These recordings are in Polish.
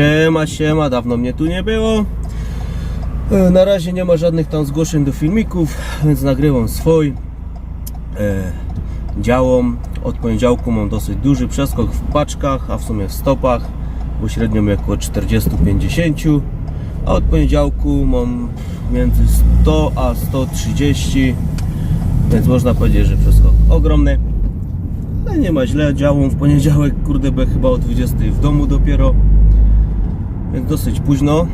Siema, siema, dawno mnie tu nie było. E, Na razie nie ma żadnych tam zgłoszeń do filmików, więc nagrywam swój. E, działom. Od poniedziałku mam dosyć duży przeskok w paczkach, a w sumie w stopach, bo średnio mi około 40-50. A od poniedziałku mam między 100 a 130, więc można powiedzieć, że przeskok ogromny. Ale nie ma źle, działam w poniedziałek, kurde, chyba o 20 w domu dopiero więc dosyć późno,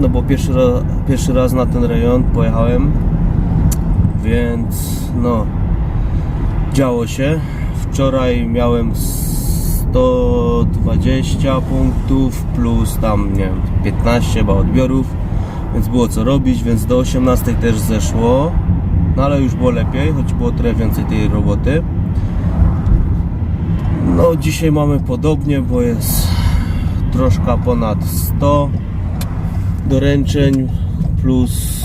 no bo pierwszy raz, pierwszy raz na ten rejon pojechałem, więc no działo się. Wczoraj miałem 120 punktów plus tam nie wiem 15 chyba odbiorów, więc było co robić, więc do 18 też zeszło, no ale już było lepiej, choć było trochę więcej tej roboty. No dzisiaj mamy podobnie, bo jest troszkę ponad 100 doręczeń plus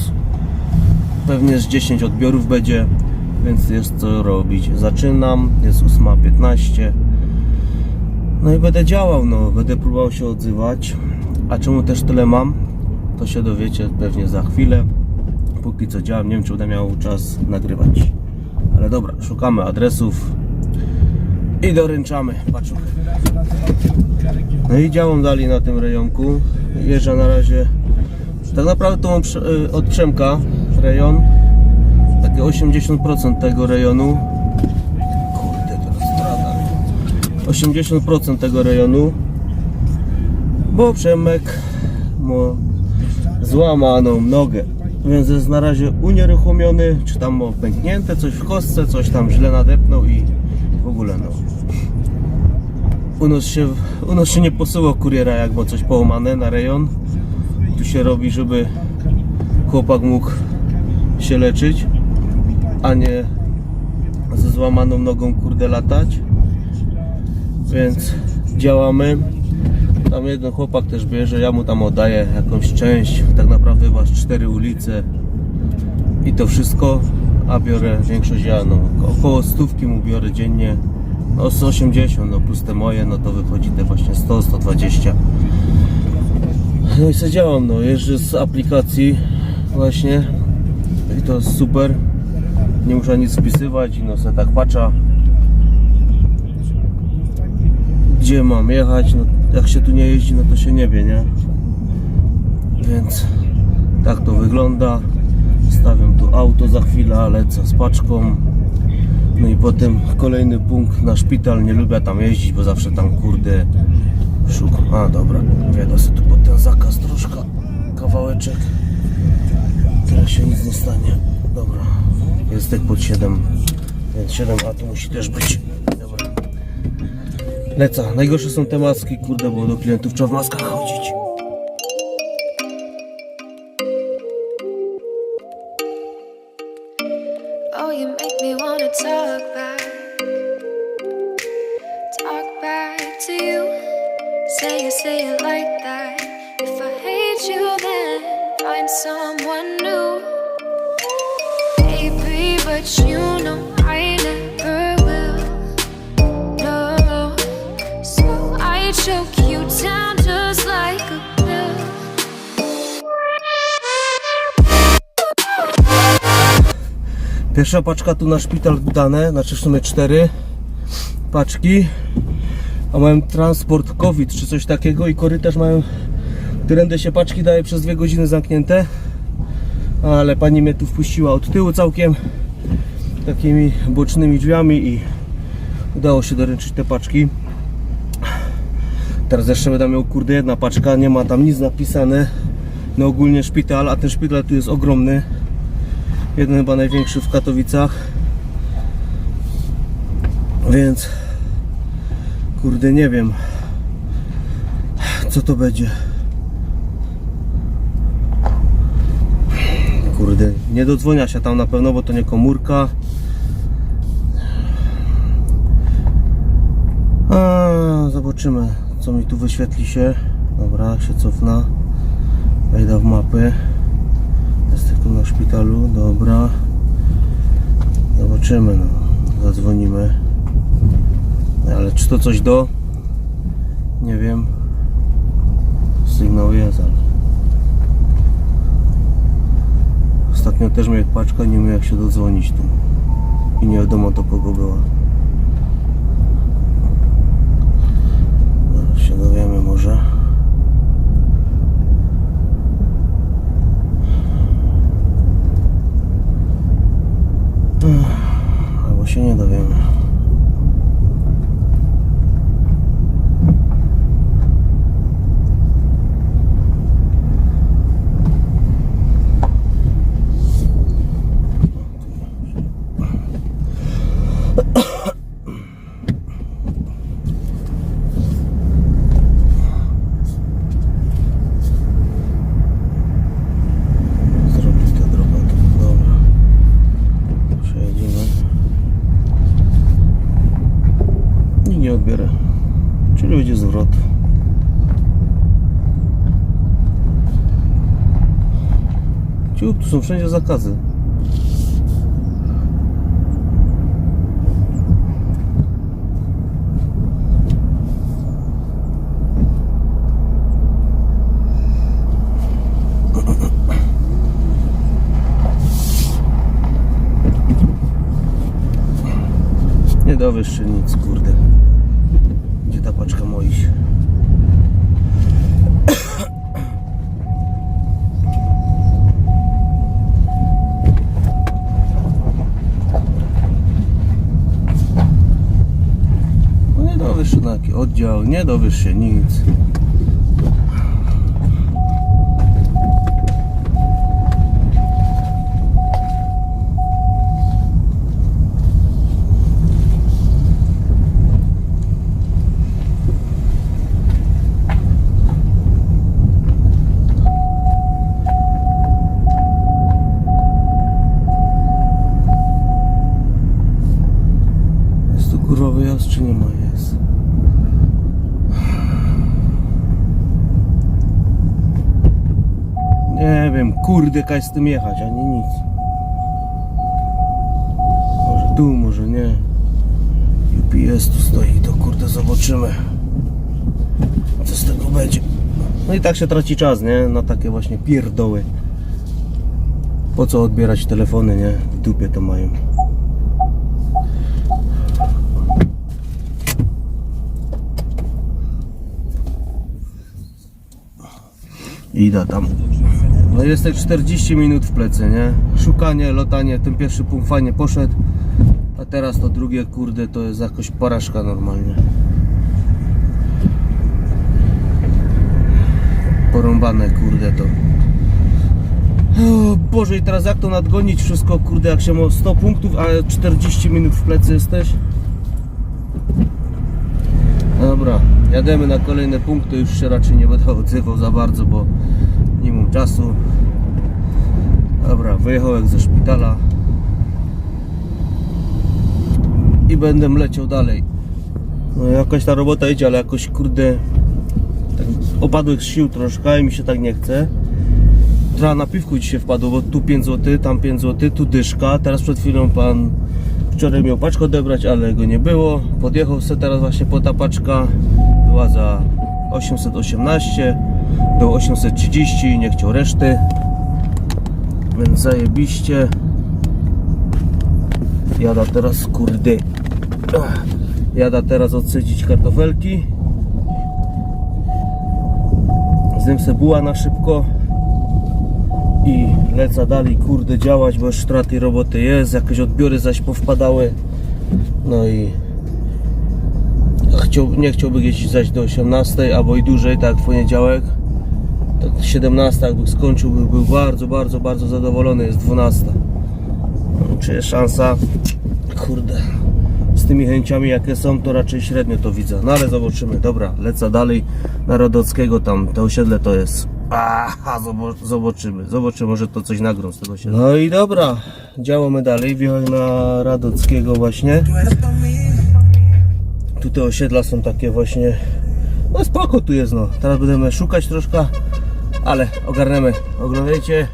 pewnie z 10 odbiorów będzie, więc jest co robić. Zaczynam, jest 8.15 no i będę działał, no, będę próbował się odzywać. A czemu też tyle mam? To się dowiecie pewnie za chwilę. Póki co działam, nie wiem czy będę miał czas nagrywać. Ale dobra, szukamy adresów i doręczamy paczuchy. No i działam dalej na tym rejonku. Jeżdżę na razie. Tak naprawdę to mam y, od Przemka rejon. Takie 80% tego rejonu. Kurde, teraz strada. 80% tego rejonu. Bo Przemek ma złamaną nogę. Więc jest na razie unieruchomiony, czy tam ma pęknięte coś w kostce, coś tam źle nadepnął i w ogóle no. U nas się, u nas się nie posyła kuriera jak ma coś połamane na rejon. Tu się robi, żeby chłopak mógł się leczyć, a nie ze złamaną nogą kurde latać. Więc działamy. Tam jeden chłopak też bierze, ja mu tam oddaję jakąś część, tak naprawdę z cztery ulice i to wszystko, a biorę większość ja, no około stówki mu biorę dziennie, no z 80, no plus te moje, no to wychodzi te właśnie 100, 120. No i co działam, no jeżdżę z aplikacji właśnie i to jest super, nie muszę nic wpisywać i no sobie tak patrzę gdzie mam jechać, no jak się tu nie jeździ, no to się nie wie, nie? Więc tak to wygląda. Stawiam tu auto za chwilę, lecę z paczką. No i potem kolejny punkt na szpital. Nie lubię tam jeździć, bo zawsze tam kurde szukam. A dobra, wjadę sobie tu pod ten zakaz troszkę. Kawałeczek. Tyle się nic nie stanie. Dobra, jest tak pod 7. Więc 7 a to musi też być. Dobra. Leca. Najgorsze są te maski, kurde, bo do klientów trzeba w maskach chodzić. You make me wanna talk back. Talk back to you. Say it, say it like that. If I hate you, then find someone new. Baby, but you know I never will. No. So I choke you down Pierwsza paczka tu na szpital dane, znaczy w sumie cztery paczki. A mają transport COVID czy coś takiego i korytarz mają, którędy się paczki daje przez dwie godziny zamknięte. Ale pani mnie tu wpuściła od tyłu całkiem takimi bocznymi drzwiami i udało się doręczyć te paczki. Teraz jeszcze będę miał kurde jedna paczka, nie ma tam nic napisane. No ogólnie szpital, a ten szpital tu jest ogromny. Jeden chyba największy w Katowicach. Więc kurde nie wiem co to będzie. Kurde, nie dodzwonia się tam na pewno, bo to nie komórka. A, zobaczymy co mi tu wyświetli się. Dobra, się cofna. Wejdę w mapy. Tu na szpitalu, dobra. Zobaczymy, no. Zadzwonimy. Ale czy to coś do? Nie wiem. sygnał jest, ale... Ostatnio też miał paczka, nie miał jak się dodzwonić tu. I nie wiadomo do kogo była. Zaraz się dowiemy może. Ech, Albo się nie Odbiorę. Czyli będzie zwrot. Tu są wszędzie zakazy. Nie dowiesz się nic, kurde. Gdzie ta paczka ma iść? No nie dowiesz się na jaki oddział, nie dowiesz się nic. Jest tu kurwa wyjazd czy nie ma? Jest. Nie wiem, kurde, kaj z tym jechać, ani nic. Może tu, może nie. UPS tu stoi, to kurde zobaczymy. Co z tego będzie. No i tak się traci czas, nie? Na takie właśnie pierdoły. Po co odbierać telefony, nie? W dupie to mają. Idę tam. No jest tak 40 minut w plecy, nie? Szukanie, lotanie, ten pierwszy punkt fajnie poszedł, a teraz to drugie, kurde, to jest jakoś porażka normalnie. Porąbane, kurde, to. O Boże, i teraz jak to nadgonić wszystko, kurde, jak się ma 100 punktów, a 40 minut w plecy jesteś? Dobra, jademy na kolejne punkty, już się raczej nie będę odzywał za bardzo, bo mam czasu. Dobra, wyjechałem ze szpitala i będę leciał dalej. No jakaś ta robota idzie, ale jakoś kurde tak opadłych sił troszkę i mi się tak nie chce. Trochę na piwku dzisiaj wpadło, bo tu 5 zł, tam 5 zł, tu dyszka. Teraz przed chwilą pan wczoraj miał paczkę odebrać, ale go nie było. Podjechał sobie teraz właśnie po ta paczka. Była za 818, było 830 i nie chciał reszty. Więc zajebiście. Jada teraz kurde. Jada teraz odsycić kartofelki. Zjem se buła na szybko i lecę dalej, kurde, działać, bo już straty roboty jest, jakieś odbiory zaś powpadały. No i chciał, nie chciałby jeździć zaś do 18 albo i dłużej, tak jak w poniedziałek. Tak 17 jakby skończył, by był bardzo, bardzo, bardzo zadowolony, jest 12. No, czy jest szansa? Kurde. Z tymi chęciami jakie są, to raczej średnio to widzę. No ale zobaczymy. Dobra, lecę dalej na Rodockiego, tam to osiedle to jest. Aha, zobaczymy. Zobaczymy, może to coś nagrą z tego osiedla. No i dobra, działamy dalej. Wjechałem na Radockiego właśnie. Tu te osiedla są takie właśnie. No spoko tu jest no. Teraz będziemy szukać troszkę, ale ogarniemy. Oglądajcie.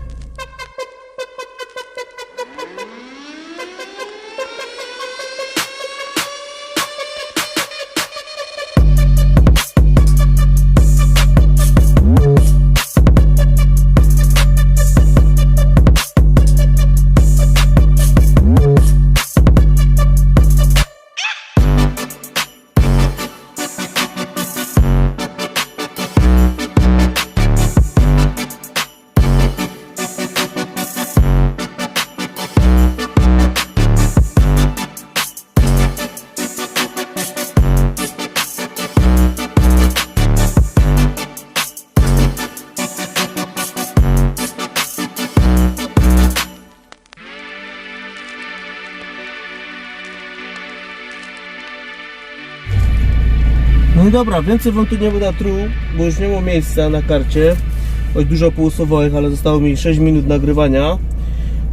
No dobra, więcej wam tu nie będę truł, bo już nie ma miejsca na karcie. Choć dużo pousuwałych, ale zostało mi 6 minut nagrywania.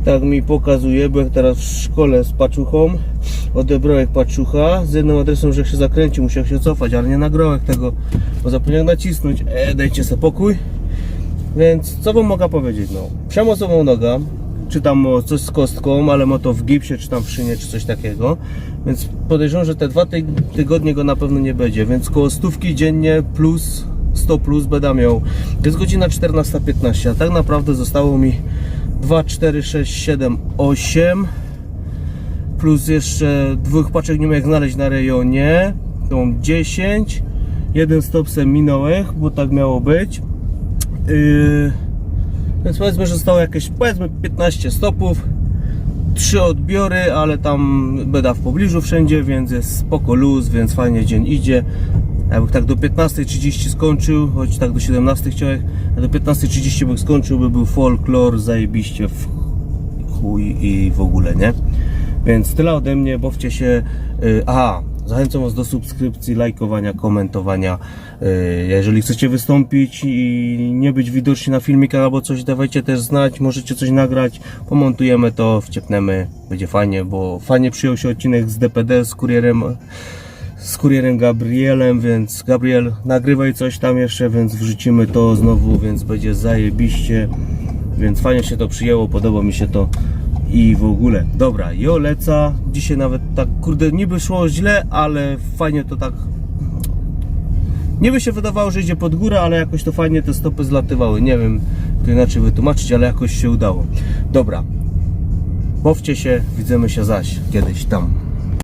Tak mi pokazuje, jak teraz w szkole z paczuchą odebrałem paczucha z jednym adresem, że się zakręci, musiał się cofać, ale nie nagrałem tego, bo zapomniałem nacisnąć. E, dajcie sobie pokój. Więc co wam mogę powiedzieć? No, przemocową noga, czy tam o coś z kostką, ale ma to w gipsie, czy tam w szynie, czy coś takiego. Więc podejrzewam, że te dwa tyg- tygodnie go na pewno nie będzie, więc koło stówki dziennie plus 100 plus będę miał. Jest godzina 14.15, a tak naprawdę zostało mi 2, 4, 6, 7, 8 plus jeszcze dwóch paczek nie jak znaleźć na rejonie. To mam 10. Jeden stop minąłem, bo tak miało być. Yy, więc powiedzmy, że zostało jakieś powiedzmy 15 stopów. Trzy odbiory, ale tam beda w pobliżu wszędzie, więc jest spoko luz, więc fajnie dzień idzie. Jakbym tak do 15.30 skończył, choć tak do 17 chciałem, a do 15.30 bym skończył, by był folklor zajebiście w chuj i w ogóle, nie? Więc tyle ode mnie, bawcie się. Yy, aha, zachęcam Was do subskrypcji, lajkowania, komentowania. Yy, jeżeli chcecie wystąpić i nie być widoczni na filmikach albo coś, dawajcie też znać, możecie coś nagrać, pomontujemy to, wciepnemy, będzie fajnie, bo fajnie przyjął się odcinek z DPD, z kurierem z kurierem Gabrielem, więc Gabriel nagrywaj coś tam jeszcze, więc wrzucimy to znowu, więc będzie zajebiście, więc fajnie się to przyjęło, podoba mi się to i w ogóle. Dobra, jo leca, dzisiaj nawet tak kurde niby szło źle, ale fajnie to tak nie by się wydawało, że idzie pod górę, ale jakoś to fajnie te stopy zlatywały, nie wiem to inaczej wytłumaczyć, ale jakoś się udało. Dobra, bawcie się, widzimy się zaś kiedyś tam.